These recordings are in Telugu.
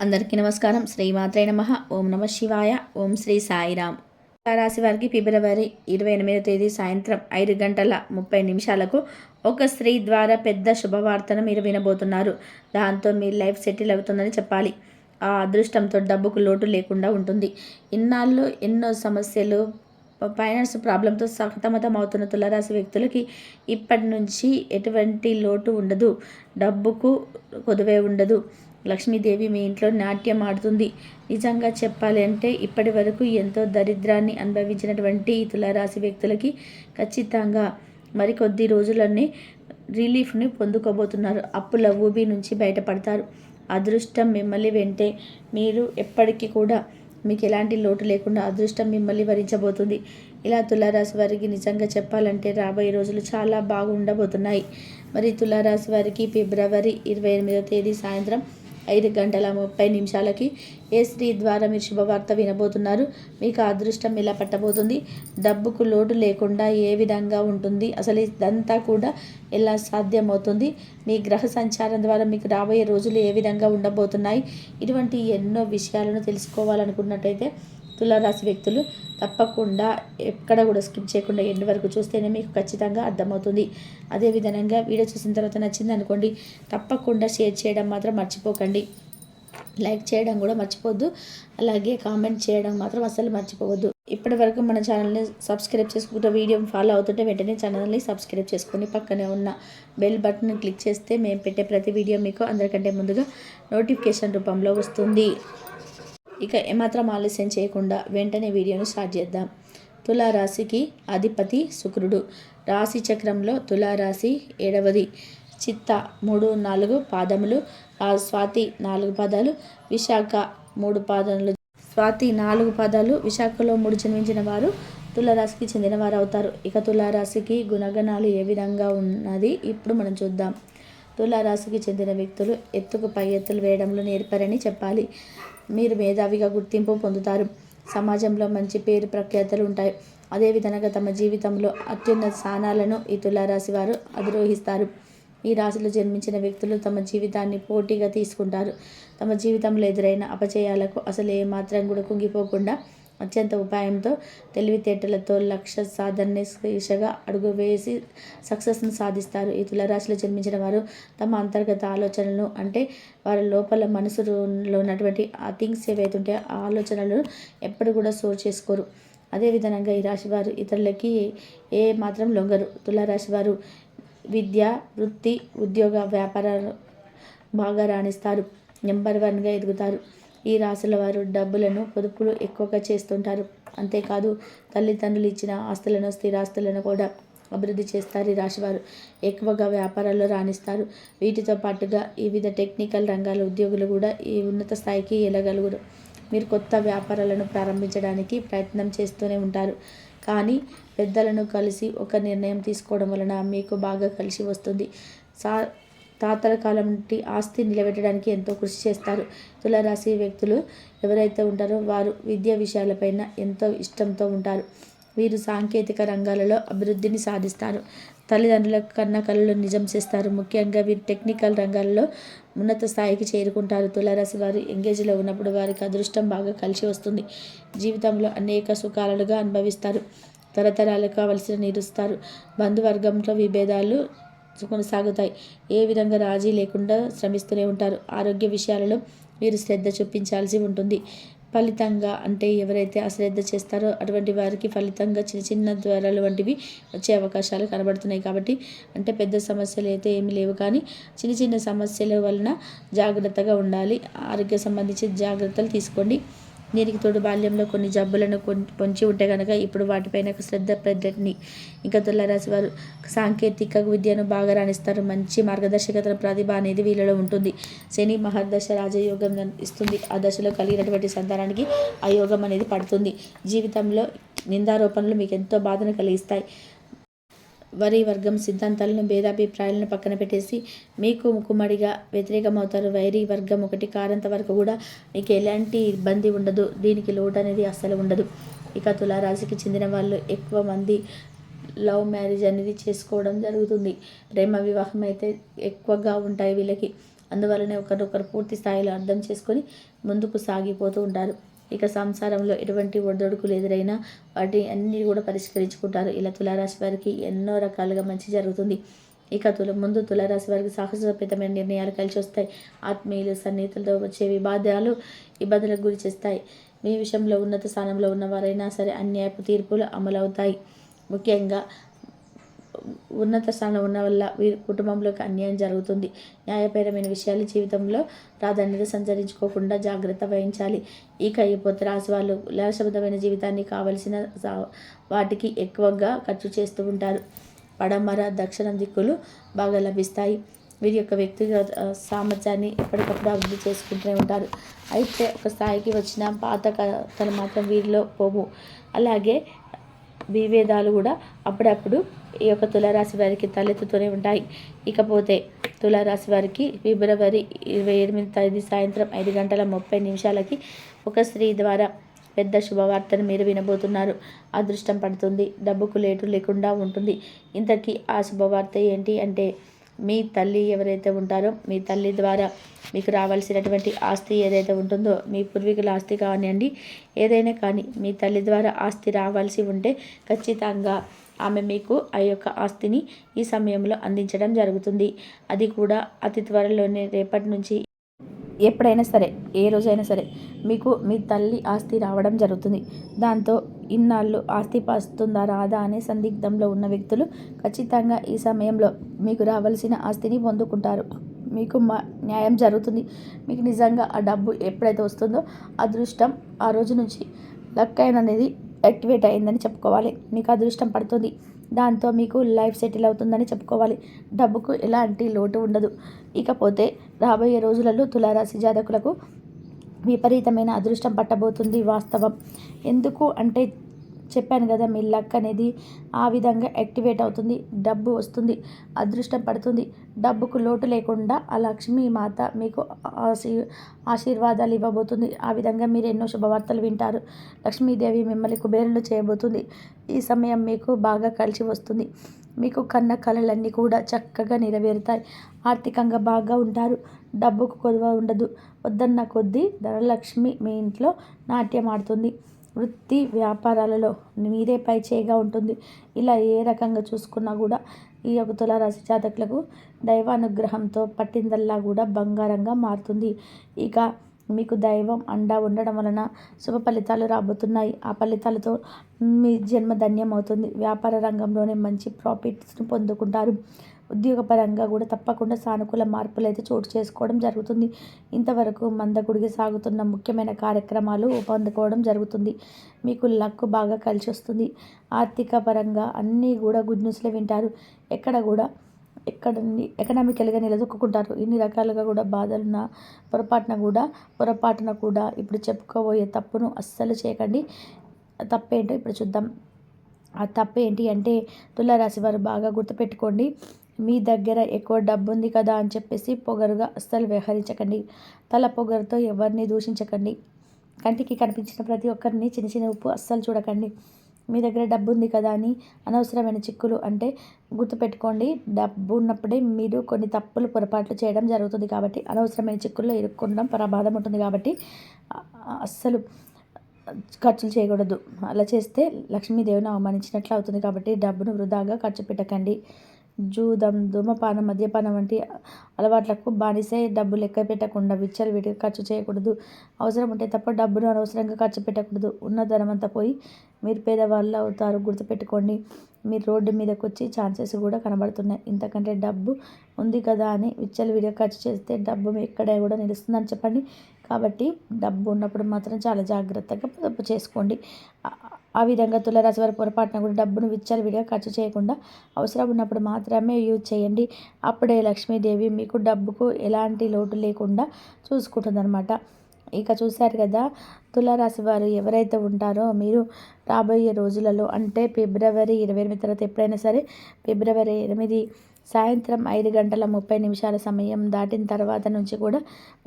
అందరికీ నమస్కారం. శ్రీమాత్రే నమ. ఓం నమ శివాయ. ఓం శ్రీ సాయిరామ్. రాశి వారికి ఫిబ్రవరి ఇరవై ఎనిమిదో తేదీ సాయంత్రం ఐదు గంటల ముప్పై నిమిషాలకు ఒక స్త్రీ ద్వారా పెద్ద శుభవార్తను మీరు వినబోతున్నారు. దాంతో మీ లైఫ్ సెటిల్ అవుతుందని చెప్పాలి. ఆ అదృష్టంతో డబ్బుకు లోటు లేకుండా ఉంటుంది. ఇన్నాళ్ళు ఎన్నో సమస్యలు ఫైనాన్స్ ప్రాబ్లంతో సతమతం అవుతున్న తులరాశి వ్యక్తులకి ఇప్పటి నుంచి ఎటువంటి లోటు ఉండదు. డబ్బుకు కొదువే ఉండదు. లక్ష్మీదేవి మీ ఇంట్లో నాట్యం ఆడుతుంది. నిజంగా చెప్పాలి అంటే ఇప్పటి వరకు ఎంతో దరిద్రాన్ని అనుభవించినటువంటి తులారాశి వ్యక్తులకి ఖచ్చితంగా మరికొద్ది రోజులన్నీ రిలీఫ్ని పొందుకోబోతున్నారు. అప్పుల ఊబి నుంచి బయటపడతారు. అదృష్టం మిమ్మల్ని వెంటే. మీరు ఎప్పటికీ కూడా మీకు ఎలాంటి లోటు లేకుండా అదృష్టం మిమ్మల్ని వరించబోతుంది. ఇలా తులారాశి వారికి నిజంగా చెప్పాలంటే రాబోయే రోజులు చాలా బాగుండబోతున్నాయి. మరి తులారాశి వారికి ఫిబ్రవరి ఇరవై ఎనిమిదో తేదీ సాయంత్రం ఐదు గంటల ముప్పై నిమిషాలకి ఏ స్త్రీ ద్వారా మీరు శుభవార్త వినబోతున్నారు. మీకు అదృష్టం ఎలా పట్టబోతుంది. డబ్బుకు లోటు లేకుండా ఏ విధంగా ఉంటుంది? అసలు ఇదంతా కూడా ఎలా సాధ్యమవుతుంది? మీ గ్రహ సంచారం ద్వారా మీకు రాబోయే రోజులు ఏ విధంగా ఉండబోతున్నాయి? ఇటువంటి ఎన్నో విషయాలను తెలుసుకోవాలనుకున్నట్టయితే తులారాశి వ్యక్తులు తప్పకుండా ఎక్కడ కూడా స్కిప్ చేయకుండా ఎండ్ వరకు చూస్తేనే మీకు ఖచ్చితంగా అర్థమవుతుంది. అదేవిధంగా వీడియో చూసిన తర్వాత నచ్చింది అనుకోండి తప్పకుండా షేర్ చేయడం మాత్రం మర్చిపోకండి. లైక్ చేయడం కూడా మర్చిపోవద్దు. అలాగే కామెంట్ చేయడం మాత్రం అస్సలు మర్చిపోవద్దు. ఇప్పటి వరకు మన ఛానల్ని సబ్స్క్రైబ్ చేసుకుంటూ వీడియో ఫాలో అవుతుంటే వెంటనే ఛానల్ని సబ్స్క్రైబ్ చేసుకొని పక్కనే ఉన్న బెల్ బటన్ క్లిక్ చేస్తే మేము పెట్టే ప్రతి వీడియో మీకు అందరికంటే ముందుగా నోటిఫికేషన్ రూపంలో వస్తుంది. ఇక ఏమాత్రం ఆలస్యం చేయకుండా వెంటనే వీడియోను స్టార్ట్ చేద్దాం. తులారాశికి అధిపతి శుక్రుడు. రాశి చక్రంలో తులారాశి ఏడవది. చిత్త మూడు నాలుగు పాదములు. స్వాతి నాలుగు పాదాలు. విశాఖ మూడు పాదములు. స్వాతి నాలుగు పాదాలు. విశాఖలో మూడు జన్మించిన వారు తులారాశికి చెందిన వారు అవుతారు. ఇక తులారాశికి గుణగణాలు ఏ విధంగా ఉన్నది ఇప్పుడు మనం చూద్దాం. తులారాశికి చెందిన వ్యక్తులు ఎత్తుకు పై ఎత్తులు వేయడంలో నేర్పారని చెప్పాలి. మీరు మేధావిగా గుర్తింపు పొందుతారు. సమాజంలో మంచి పేరు ప్రఖ్యాతలు ఉంటాయి. అదేవిధంగా తమ జీవితంలో అత్యున్నత స్థానాలను ఈ తులారాశి వారు అధిరోహిస్తారు. ఈ రాశిలో జన్మించిన వ్యక్తులు తమ జీవితాన్ని పోటీగా తీసుకుంటారు. తమ జీవితంలో ఎదురైన అపచయాలకు అసలు ఏమాత్రం కూడా కుంగిపోకుండా అత్యంత ఉపాయంతో తెలివితేటలతో లక్ష్య సాధన దిశగా అడుగు వేసి సక్సెస్ను సాధిస్తారు. ఈ తులరాశిలో జన్మించిన వారు తమ అంతర్గత ఆలోచనలను అంటే వారి లోపల మనసులో ఉన్నటువంటి ఆ థింగ్స్ ఏవైతుంటే ఆ ఆలోచనలను ఎప్పుడు కూడా సోర్ చేసుకోరు. అదేవిధంగా ఈ రాశి వారు ఇతరులకి ఏ మాత్రం లొంగరు. తులారాశి వారు విద్య వృత్తి ఉద్యోగ వ్యాపారాలు బాగా రాణిస్తారు. నెంబర్ వన్గా ఎదుగుతారు. ఈ రాశుల వారు డబ్బులను పొదుపులు ఎక్కువగా చేస్తుంటారు. అంతేకాదు తల్లిదండ్రులు ఇచ్చిన ఆస్తులను స్థిరాస్తులను కూడా అభివృద్ధి చేస్తారు ఈ రాశివారు. ఎక్కువగా వ్యాపారాల్లో రాణిస్తారు. వీటితో పాటుగా వివిధ టెక్నికల్ రంగాల ఉద్యోగులు కూడా ఈ ఉన్నత స్థాయికి వెళ్ళగలుగురు మీరు కొత్త వ్యాపారాలను ప్రారంభించడానికి ప్రయత్నం చేస్తూనే ఉంటారు. కానీ పెద్దలను కలిసి ఒక నిర్ణయం తీసుకోవడం వలన మీకు బాగా కలిసి వస్తుంది. సా తాతల కాలం నుండి ఆస్తి నిలబెట్టడానికి ఎంతో కృషి చేస్తారు. తులరాశి వ్యక్తులు ఎవరైతే ఉంటారో వారు విద్యా విషయాలపైన ఎంతో ఇష్టంతో ఉంటారు. వీరు సాంకేతిక రంగాలలో అభివృద్ధిని సాధిస్తారు. తల్లిదండ్రుల కన్న కళలు నిజం చేస్తారు. ముఖ్యంగా వీరు టెక్నికల్ రంగాల్లో ఉన్నత స్థాయికి చేరుకుంటారు. తులారాశి వారు ఎంగేజ్లో ఉన్నప్పుడు వారికి అదృష్టం బాగా కలిసి వస్తుంది. జీవితంలో అనేక సుఖాలుగా అనుభవిస్తారు. తరతరాలు కావలసిన నిరుస్తారు బంధువర్గంలో విభేదాలు కొనసాగుతాయి. ఏ విధంగా రాజీ లేకుండా శ్రమిస్తూనే ఉంటారు. ఆరోగ్య విషయాలలో మీరు శ్రద్ధ చూపించాల్సి ఉంటుంది. ఫలితంగా అంటే ఎవరైతే అశ్రద్ధ చేస్తారో అటువంటి వారికి ఫలితంగా చిన్న చిన్న జ్వరాలు వంటివి వచ్చే అవకాశాలు కనబడుతున్నాయి కాబట్టి అంటే పెద్ద సమస్యలు అయితే ఏమి లేవు. కానీ చిన్న చిన్న సమస్యల వలన జాగ్రత్తగా ఉండాలి. ఆరోగ్య సంబంధించి జాగ్రత్తలు తీసుకోండి. దీనికి తోడు బాల్యంలో కొన్ని జబ్బులను పొంచి ఉంటే కనుక ఇప్పుడు వాటిపైన శ్రద్ధ పెట్టండి ఇంకా తులారాశి వారు సాంకేతిక విద్యను బాగా రాణిస్తారు. మంచి మార్గదర్శకత ప్రతిభ అనేది వీళ్ళలో ఉంటుంది. శని మహర్దశ రాజయోగం ఇస్తుంది. ఆ దశలో కలిగినటువంటి సంతానానికి ఆ యోగం అనేది పడుతుంది. జీవితంలో నిందారోపణలు మీకు ఎంతో బాధను కలిగిస్తాయి. వరి వర్గం సిద్ధాంతాలను భేదాభిప్రాయాలను పక్కన పెట్టేసి మీకు ముక్కుమడిగా వ్యతిరేకమవుతారు. వైరీ వర్గం ఒకటి కారంత వరకు కూడా మీకు ఎలాంటి ఇబ్బంది ఉండదు. దీనికి లోటు అనేది అస్సలు ఉండదు. ఇక తులారాశికి చెందిన వాళ్ళు ఎక్కువ మంది లవ్ మ్యారేజ్ అనేది చేసుకోవడం జరుగుతుంది. ప్రేమ వివాహం అయితే ఎక్కువగా ఉంటాయి వీళ్ళకి. అందువల్లనే ఒకరినొకరు పూర్తి స్థాయిలో అర్థం చేసుకొని ముందుకు సాగిపోతూ ఉంటారు. ఇక సంసారంలో ఎటువంటి ఒడిదొడుకులు ఎదురైనా వాటి అన్నీ కూడా పరిష్కరించుకుంటారు. ఇలా తులారాశి వారికి ఎన్నో రకాలుగా మంచి జరుగుతుంది. ఇక తుల ముందు తులారాశి వారికి సాహసోపేతమైన నిర్ణయాలు కలిసి వస్తాయి. ఆత్మీయులు సన్నిహితులతో వచ్చే వివాదాలు ఇబ్బందులకు గురి చేస్తాయి. మీ విషయంలో ఉన్నత స్థానంలో ఉన్నవారైనా సరే అన్యాయపు తీర్పులు అమలవుతాయి. ముఖ్యంగా ఉన్నత స్థానంలో ఉన్న వల్ల వీరి కుటుంబంలోకి అన్యాయం జరుగుతుంది. న్యాయపరమైన విషయాలు జీవితంలో ప్రాధాన్యత సంచరించుకోకుండా జాగ్రత్త వహించాలి. ఇక ఈ కయ్యపోతే రాశి వాళ్ళు ఉల్లాసబద్ధమైన జీవితాన్ని కావలసిన వాటికి ఎక్కువగా ఖర్చు చేస్తూ ఉంటారు. పడమర దక్షిణ దిక్కులు బాగా లభిస్తాయి. వీరి యొక్క వ్యక్తిగత సామర్థ్యాన్ని ఎప్పటికప్పుడు అభివృద్ధి చేసుకుంటూనే ఉంటారు. అయితే ఒక స్థాయికి వచ్చిన పాత కథలు మాత్రం వీరిలో పోవు. అలాగే విభేదాలు కూడా అప్పుడప్పుడు ఈ యొక్క తులారాశి వారికి తలెత్తుతూనే ఉంటాయి. ఇకపోతే తులారాశి వారికి ఫిబ్రవరి ఇరవై ఎనిమిది తేదీ సాయంత్రం ఐదు గంటల ముప్పై నిమిషాలకి ఒక స్త్రీ ద్వారా పెద్ద శుభవార్తను మీరు వినబోతున్నారు. అదృష్టం పడుతుంది. డబ్బుకు లేటు లేకుండా ఉంటుంది. ఇంతకీ ఆ శుభవార్త ఏంటి అంటే మీ తల్లి ఎవరైతే ఉంటారో మీ తల్లి ద్వారా మీకు రావాల్సినటువంటి ఆస్తి ఏదైతే ఉంటుందో మీ పూర్వీకుల ఆస్తి కానివ్వండి ఏదైనా కానీ మీ తల్లి ద్వారా ఆస్తి రావాల్సి ఉంటే ఖచ్చితంగా ఆమె మీకు ఆ యొక్క ఆస్తిని ఈ సమయంలో అందించడం జరుగుతుంది. అది కూడా అతి త్వరలోనే రేపటి నుంచి ఎప్పుడైనా సరే ఏ రోజైనా సరే మీకు మీ తల్లి ఆస్తి రావడం జరుగుతుంది. దాంతో ఇన్నాళ్ళు ఆస్తి పాస్తుందా రాదా అనే సందిగ్ధంలో ఉన్న వ్యక్తులు ఖచ్చితంగా ఈ సమయంలో మీకు రావాల్సిన ఆస్తిని పొందుకుంటారు. మీకు మా న్యాయం జరుగుతుంది. మీకు నిజంగా ఆ డబ్బు ఎప్పుడైతే వస్తుందో అదృష్టం ఆ రోజు నుంచి లక్ అనేది యాక్టివేట్ అయిందని చెప్పుకోవాలి. మీకు అదృష్టం పడుతుంది. దాంతో మీకు లైఫ్ సెటిల్ అవుతుందని చెప్పుకోవాలి. డబ్బుకు ఎలాంటి లోటు ఉండదు. ఇకపోతే రాబోయే రోజులలో తులారాశి జాతకులకు విపరీతమైన అదృష్టం పట్టబోతుంది వాస్తవం. ఎందుకు అంటే చెప్పాను కదా మీ లక్ అనేది ఆ విధంగా యాక్టివేట్ అవుతుంది డబ్బు వస్తుంది అదృష్టం పడుతుంది. డబ్బుకు లోటు లేకుండా ఆ లక్ష్మీ మాత మీకు ఆశీ ఆశీర్వాదాలు ఇవ్వబోతుంది. ఆ విధంగా మీరు ఎన్నో శుభవార్తలు వింటారు. లక్ష్మీదేవి మిమ్మల్ని కుబేరులు చేయబోతుంది. ఈ సమయం మీకు బాగా కలిసి వస్తుంది. మీకు కన్న కళలన్నీ కూడా చక్కగా నెరవేరుతాయి. ఆర్థికంగా బాగా ఉంటారు. డబ్బుకు కొదువ ఉండదు. వద్దన్న కొద్దీ ధనలక్ష్మి మీ ఇంట్లో నాట్యం ఆడుతుంది. వృత్తి వ్యాపారాలలో మీదే పై చేయగా ఉంటుంది. ఇలా ఏ రకంగా చూసుకున్నా కూడా ఈ యొక్క తులారాశి జాతకులకు దైవానుగ్రహంతో పట్టిందల్లా కూడా బంగారంగా మారుతుంది. ఇక మీకు దైవం అండా ఉండడం వలన శుభ ఫలితాలు రాబోతున్నాయి. ఆ ఫలితాలతో మీ జన్మ ధన్యం అవుతుంది వ్యాపార రంగంలోనే మంచి ప్రాఫిట్స్ను పొందుకుంటారు. ఉద్యోగపరంగా కూడా తప్పకుండా సానుకూల మార్పులు అయితే చోటు చేసుకోవడం జరుగుతుంది. ఇంతవరకు మందగుడికి సాగుతున్న ముఖ్యమైన కార్యక్రమాలు పొందుకోవడం జరుగుతుంది. మీకు లక్ బాగా కలిసి వస్తుంది ఆర్థిక పరంగా అన్నీ కూడా గుడ్ న్యూస్లే వింటారు. ఎక్కడ కూడా ఎక్కడ ఎకనామికల్గా నిలదొక్కుంటారు ఇన్ని రకాలుగా కూడా బాధలున్న పొరపాటున కూడా పొరపాటున కూడా ఇప్పుడు చెప్పుకోబోయే తప్పును అస్సలు చేయకండి. తప్పేంటో ఇప్పుడు చూద్దాం. ఆ తప్పు ఏంటి అంటే తులారాశి వారు బాగా గుర్తుపెట్టుకోండి. మీ దగ్గర ఎక్కువ డబ్బు ఉంది కదా అని చెప్పేసి పొగరుగా అస్సలు వ్యవహరించకండి. తల పొగరుతో ఎవరిని దూషించకండి. కంటికి కనిపించిన ప్రతి ఒక్కరిని చిన్న చిన్న ఉప్పు అస్సలు చూడకండి. మీ దగ్గర డబ్బు ఉంది కదా అని అనవసరమైన చిక్కులు అంటే గుర్తుపెట్టుకోండి. డబ్బు ఉన్నప్పుడే మీరు కొన్ని తప్పులు పొరపాట్లు చేయడం జరుగుతుంది కాబట్టి అనవసరమైన చిక్కుల్లో ఇరుక్కోవడం ప్రమాదం ఉంటుంది కాబట్టి అస్సలు ఖర్చులు చేయకూడదు. అలా చేస్తే లక్ష్మీదేవిని అవమానించినట్లు అవుతుంది కాబట్టి డబ్బును వృధాగా ఖర్చు పెట్టకండి. జూదం ధూమపానం మద్యపానం వంటి అలవాట్లకు బానిసై డబ్బు లెక్క పెట్టకుండా విచ్చలవిడిగా ఖర్చు చేయకూడదు. అవసరం ఉంటే తప్ప డబ్బును అనవసరంగా ఖర్చు పెట్టకూడదు. ఉన్న ధనమంతా పోయి మీరు పేదవాళ్ళు అవుతారు గుర్తుపెట్టుకోండి. మీరు రోడ్డు మీదకి వచ్చి ఛాన్సెస్ కూడా కనబడుతున్నాయి. ఇంతకంటే డబ్బు ఉంది కదా అని విచ్చలవిడిగా ఖర్చు చేస్తే డబ్బు ఎక్కడ కూడా నిలుస్తుందని చెప్పండి. కాబట్టి డబ్బు ఉన్నప్పుడు మాత్రం చాలా జాగ్రత్తగా పొదుపు చేసుకోండి. ఆ విధంగా తులరాశి వారి పొరపాటున కూడా డబ్బును విచ్చలవిడిగా ఖర్చు చేయకుండా అవసరం ఉన్నప్పుడు మాత్రమే యూజ్ చేయండి. అప్పుడే లక్ష్మీదేవి మీకు డబ్బుకు ఎలాంటి లోటు లేకుండా చూసుకుంటుందన్నమాట. ఇక చూశారు కదా తులారాశి వారు ఎవరైతే ఉంటారో మీరు రాబోయే రోజులలో అంటే ఫిబ్రవరి ఇరవై ఎనిమిది తర్వాత ఎప్పుడైనా సరే ఫిబ్రవరి ఎనిమిది సాయంత్రం ఐదు గంటల ముప్పై నిమిషాల సమయం దాటిన తర్వాత నుంచి కూడా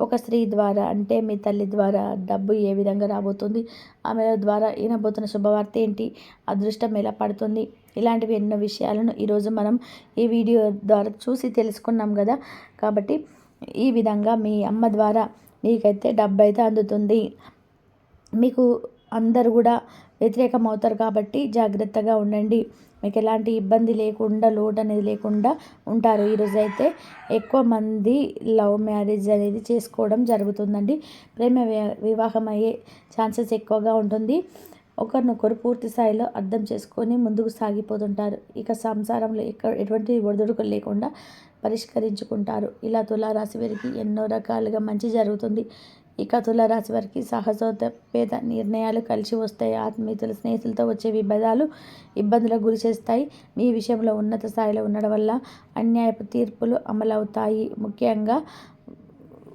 ఒక స్త్రీ ద్వారా అంటే మీ తల్లి ద్వారా డబ్బు ఏ విధంగా రాబోతుంది ఆమె ద్వారా ఈనబోతున్న శుభవార్త ఏంటి అదృష్టం ఎలా పడుతుంది ఇలాంటివి ఎన్నో విషయాలను ఈరోజు మనం ఈ వీడియో ద్వారా చూసి తెలుసుకున్నాం కదా. కాబట్టి ఈ విధంగా మీ అమ్మ ద్వారా మీకైతే డబ్బు అయితే అందుతుంది. మీకు అందరు కూడా వ్యతిరేకం అవుతారు కాబట్టి జాగ్రత్తగా ఉండండి. మీకు ఎలాంటి ఇబ్బంది లేకుండా లోటు అనేది లేకుండా ఉంటారు. ఈరోజు అయితే ఎక్కువ మంది లవ్ మ్యారేజ్ అనేది చేసుకోవడం జరుగుతుందండి. ప్రేమ వివాహం అయ్యే ఛాన్సెస్ ఎక్కువగా ఉంటుంది. ఒకరినొకరు పూర్తి స్థాయిలో అర్థం చేసుకొని ముందుకు సాగిపోతుంటారు. ఇక సంసారంలో ఎక్కడ ఎటువంటి ఒడిదుడుకులు లేకుండా పరిష్కరించుకుంటారు. ఇలా తులారాశి వారికి ఎన్నో రకాలుగా మంచి జరుగుతుంది. ఇక తులారాశి వారికి సాహసోపేత నిర్ణయాలు కలిసి వస్తాయి. ఆత్మీయుల స్నేహితులతో వచ్చే విభేదాలు ఇబ్బందులకు గురి చేస్తాయి. మీ విషయంలో ఉన్నత స్థాయిలో ఉండడం వల్ల అన్యాయపు తీర్పులు అమలవుతాయి. ముఖ్యంగా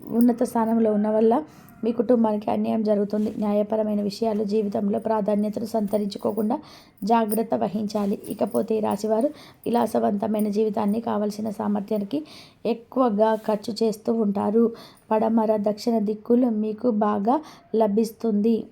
ఉన్నత స్థానంలో ఉన్న వల్ల మీ కుటుంబానికి అన్యాయం జరుగుతుంది. న్యాయపరమైన విషయాలు జీవితంలో ప్రాధాన్యతను సంతరించుకోకుండా జాగ్రత్త వహించాలి. ఇకపోతే ఈ రాశివారు విలాసవంతమైన జీవితాన్ని కావలసిన సామర్థ్యానికి ఎక్కువగా ఖర్చు చేస్తూ ఉంటారు. పడమర దక్షిణ దిక్కులు మీకు బాగా లభిస్తుంది.